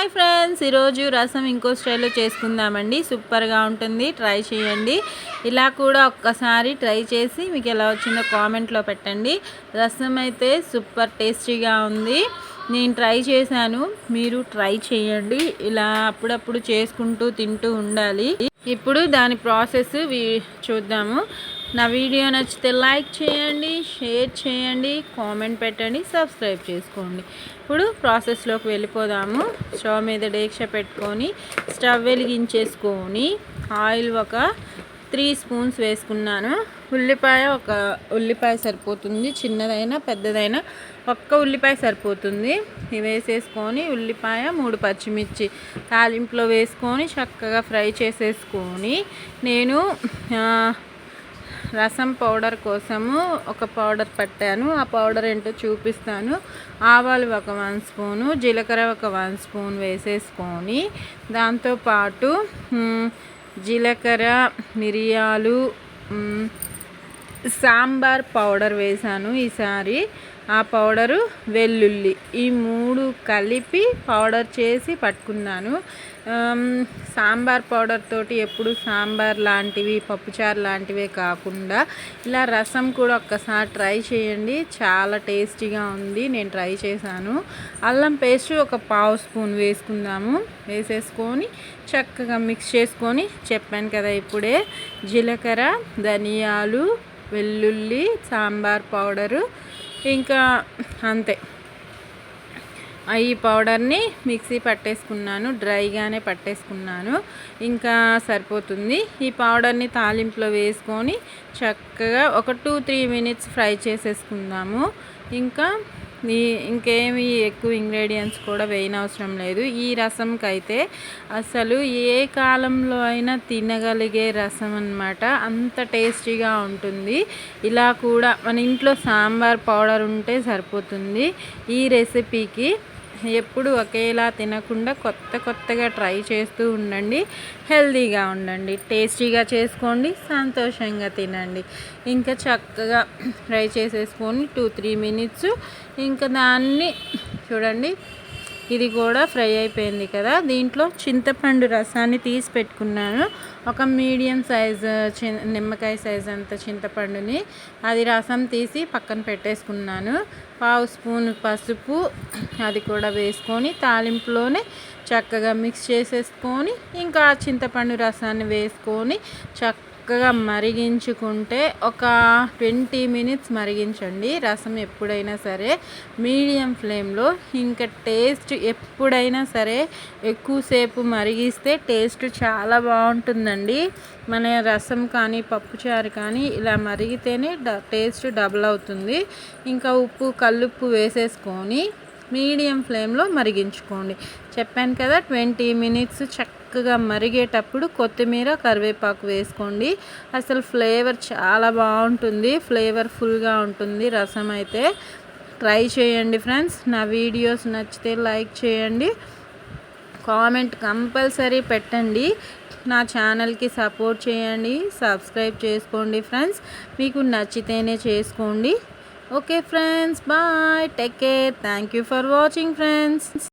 Hi friends ఈరోజు రసం ఇంకో స్టైల్లో చేసుకుందామండి. సూపర్గా ఉంటుంది ట్రై చేయండి. ఇలా కూడా ఒక్కసారి ట్రై చేసి మీకు ఎలా వచ్చిందో కామెంట్లో పెట్టండి. రసం అయితే సూపర్ టేస్టీగా ఉంది. నేను ట్రై చేశాను. మీరు ట్రై చేయండి. ఇలా అప్పుడప్పుడు చేసుకుంటూ తింటూ ఉండాలి. ఇప్పుడు దాని ప్రాసెస్ చూద్దాము. నా వీడియో నచ్చితే లైక్ చేయండి షేర్ చేయండి కామెంట్ పెట్టండి సబ్స్క్రైబ్ చేసుకోండి. ఇప్పుడు ప్రాసెస్లోకి వెళ్ళిపోదాము. స్టవ్ మీద డేక్ష పెట్టుకొని స్టవ్ వెలిగించేసుకొని ఆయిల్ ఒక త్రీ స్పూన్స్ వేసుకున్నాను. ఉల్లిపాయ ఒక ఉల్లిపాయ సరిపోతుంది. చిన్నదైనా పెద్దదైనా ఒక్క ఉల్లిపాయ సరిపోతుంది. ఇవి వేసేసుకొని ఉల్లిపాయ మూడు పచ్చిమిర్చి తాలింపులో వేసుకొని చక్కగా ఫ్రై చేసేసుకొని నేను రసం పౌడర్ కోసము ఒక పౌడర్ పట్టాను. ఆ పౌడర్ ఏంటో చూపిస్తాను. ఆవాలు ఒక వన్ స్పూను జీలకర్ర ఒక వన్ స్పూన్ వేసేసుకొని దాంతోపాటు జీలకర్ర మిరియాలు సాంబార్ పౌడర్ వేసాను ఈసారి. ఆ పౌడరు వెల్లుల్లి. ఈ మూడు కలిపి పౌడర్ చేసి పట్టుకున్నాను. సాంబార్ పౌడర్ తోటి ఎప్పుడు సాంబార్ లాంటివి పప్పుచారు లాంటివే కాకుండా ఇలా రసం కూడా ఒక్కసారి ట్రై చేయండి. చాలా టేస్టీగా ఉంది. నేను ట్రై చేశాను. అల్లం పేస్ట్ ఒక పావు స్పూన్ వేసుకుందాము. వేసేసుకొని చక్కగా మిక్స్ చేసుకొని చెప్పాను కదా ఇప్పుడే. జీలకర్ర ధనియాలు వెల్లుల్లి సాంబార్ పౌడరు ఇంకా అంతే. ఈ పౌడర్ని మిక్సీ పట్టేసుకున్నాను డ్రైగానే పట్టేసుకున్నాను. ఇంకా సరిపోతుంది. ఈ పౌడర్ని తాలింపులో వేసుకొని చక్కగా ఒక టూ త్రీ మినిట్స్ ఫ్రై చేసేసుకుందాము. ఇంకా ఈ ఇంకేమి ఎక్కువ ఇంగ్రీడియంట్స్ కూడా వేయనవసరం లేదు. ఈ రసంకి అయితే అసలు ఏ కాలంలో అయినా తినగలిగే రసం అనమాట అంత టేస్టీగా ఉంటుంది. ఇలా కూడా మన ఇంట్లో సాంబార్ పౌడర్ ఉంటే సరిపోతుంది. ఈ రెసిపీకి ఎప్పుడు ఒకేలా తినకుండా కొత్త కొత్తగా ట్రై చేస్తూ ఉండండి. హెల్తీగా ఉండండి. టేస్టీగా చేసుకోండి. సంతోషంగా తినండి. ఇంకా చక్కగా ఫ్రై చేసేసుకొని టూ త్రీ మినిట్స్ ఇంకా దాన్ని చూడండి. ఇది కూడా ఫ్రై అయిపోయింది కదా. దీంట్లో చింతపండు రసాన్ని తీసి పెట్టుకున్నాను. ఒక మీడియం సైజ్ నిమ్మకాయ సైజ్ అంత చింతపండుని అది రసం తీసి పక్కన పెట్టేసుకున్నాను. పావు స్పూన్ పసుపు అది కూడా వేసుకొని తాలింపులోనే చక్కగా మిక్స్ చేసేసుకొని ఇంకా చింతపండు రసాన్ని వేసుకొని చక్క చక్కగా మరిగించుకుంటే ఒక ట్వంటీ మినిట్స్ మరిగించండి. రసం ఎప్పుడైనా సరే మీడియం ఫ్లేమ్లో ఇంకా టేస్ట్ ఎప్పుడైనా సరే ఎక్కువసేపు మరిగిస్తే టేస్ట్ చాలా బాగుంటుందండి. మన రసం కానీ పప్పుచారు కానీ ఇలా మరిగితేనే టేస్ట్ డబుల్ అవుతుంది. ఇంకా ఉప్పు కల్లుప్పు వేసేసుకొని మీడియం ఫ్లేమ్లో మరిగించుకోండి. చెప్పాను కదా ట్వంటీ మినిట్స్ చక్కగా మరిగేటప్పుడు కొత్తిమీర కరివేపాకు వేసుకోండి. అసలు ఫ్లేవర్ చాలా బాగుంటుంది ఫ్లేవర్ఫుల్గా ఉంటుంది రసం అయితే. ట్రై చేయండి ఫ్రెండ్స్ నా వీడియోస్ నచ్చితే లైక్ చేయండి. కామెంట్ కంపల్సరీ పెట్టండి. నా ఛానల్కి సపోర్ట్ చేయండి సబ్స్క్రైబ్ చేసుకోండి ఫ్రెండ్స్. మీకు నచ్చితేనే చేసుకోండి. okay friends. Bye. Take care. Thank you for watching friends.